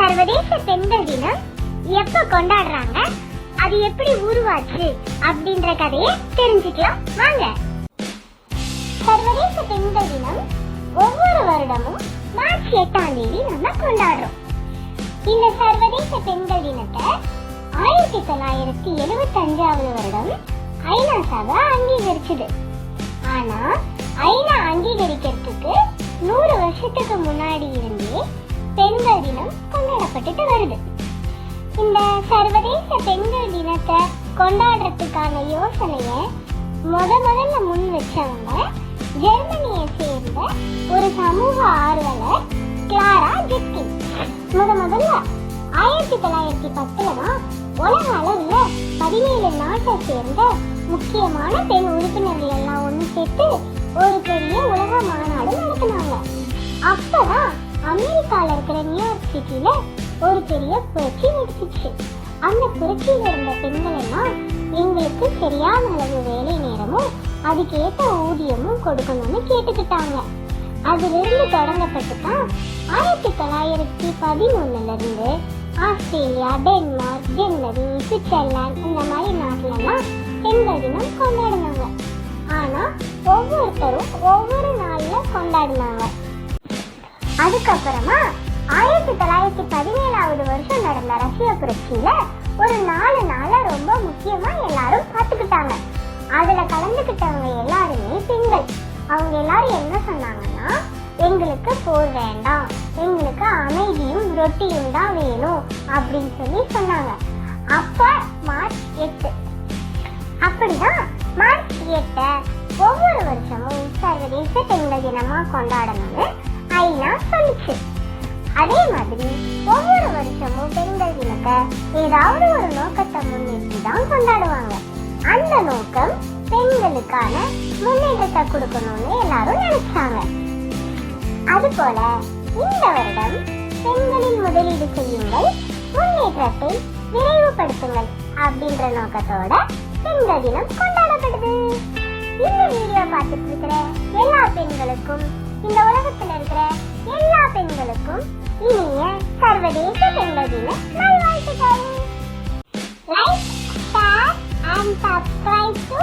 சர்வதேச பெண்கள் தினம் எப்ப கொண்டாடுறாங்க? அது எப்படி உருவாச்சு அப்படின்ற கதையை தெரிஞ்சுக்கலாம். வாங்க. சர்வதேச பெண்கள் தினம் ஒவ்வொரு வருடமும் மார்ச் எட்டாம் தேதி நம்ம கொண்டாடுறோம். இந்த சர்வதேச பெண்கள் தினத்தை ஆயிரத்தி தொள்ளாயிரத்தி எழுபத்தி அஞ்சாவது வருடம் ஐநா சபா அங்கீகரிச்சது. ஆனா ஐநா அங்கீகரிக்கிறதுக்கு நூறு வருஷத்துக்கு முன்னாடி இருந்தே பெண்கள் தினம் கொண்டாடப்பட்டுட்டு வருது. இந்த சர்வதேச பெண்கள் தினத்தை கொண்டாடுறதுக்கான யோசனைய முத முதல்ல முன் வச்சவங்க ஜெர்மனியை சேர்ந்த ஒரு சமூக ஆர்வலர் கிளாரா ஜெட்கின் முத முதல்ல ஆயிரத்தி தொள்ளாயிரத்தி பத்துல தான் உலக அளவுல பதினேழு நாட்டை சேர்ந்த முக்கியமான பெண் உறுப்பினர்கள் எல்லாம் ஒன்று சேர்த்து ஒரு பெரிய உலக மாநாடு நடத்தினாங்க. அப்பதான் சிட்டில ஒரு பெரிய புரட்சி வெடிச்சிச்சு அந்த புரட்சியில இருந்த பெண்கள் எல்லாம் எங்களுக்கு சரியான அளவு வேலை நேரமும் அதுக்கேற்ற ஊதியமும் கொடுக்கணும்னு கேட்டுக்கிட்டாங்க. அதிலிருந்து தொடங்கப்பட்டு தான் ஆயிரத்தி தொள்ளாயிரத்தி பதினொன்னுல இருந்து ஆஸ்திரேலியா டென்மார்க் ஜெர்மனி சுவிட்சர்லாந்து இந்த மாதிரி நாட்டிலலாம் பெண்கள் தினம் கொண்டாடினாங்க. ஆனா ஒவ்வொருத்தரும் ஒவ்வொரு நாள்ல கொண்டாடினாங்க. அதுக்கப்புறமா ஆயிரத்தி தொள்ளாயிரத்தி பதினேழாவது வருஷம் நடந்த ரஷ்ய புரட்சியில ஒரு நாலு நாள ரொம்ப முக்கியமா எல்லாரும் பார்த்துக்கிட்டாங்க. அதுல கலந்துக்கிட்டவங்க எல்லாருமே பெண்கள். அவங்க எல்லாரும் என்ன சொன்னாங்கன்னா எங்களுக்கு போர் வேண்டாம். எங்களுக்கு அமைதியும் ரொட்டியும் தான் வேணும். அப்படின்னு சொல்லி சொன்னாங்க. அப்ப மார்ச் எட்டு. அப்படிதான் மார்ச் எட்ட ஒவ்வொரு வருஷமும் சர்வதேச பெண்கள் தினமா கொண்டாடணும்னு ஏதாவது ஒரு நோக்கத்தை முன்னிட்டு தான் கொண்டாடுவாங்க. அந்த நோக்கம் பெண்களுக்கான முன்னேற்றத்தை கொடுக்கணும்னு எல்லாரும் நினைச்சாங்க. அதுபோல இந்த வருடம் பெண்களின் முதலீடு செய்யுங்கள் முன்னேற்றத்தை விரைவுபடுத்துங்கள் அப்படின்ற நோக்கத்தோட பெண்கள் தினம் கொண்டாடப்படுது. இந்த வீடியோ பார்த்துட்டு இருக்கிற எல்லா பெண்களுக்கும் இந்த உலகத்துல இருக்கிற எல்லா பெண்களுக்கும் ഇനിയ സർവതയും കിട്ടേണ്ടതിന് നന്നായിട്ട് like share and subscribe to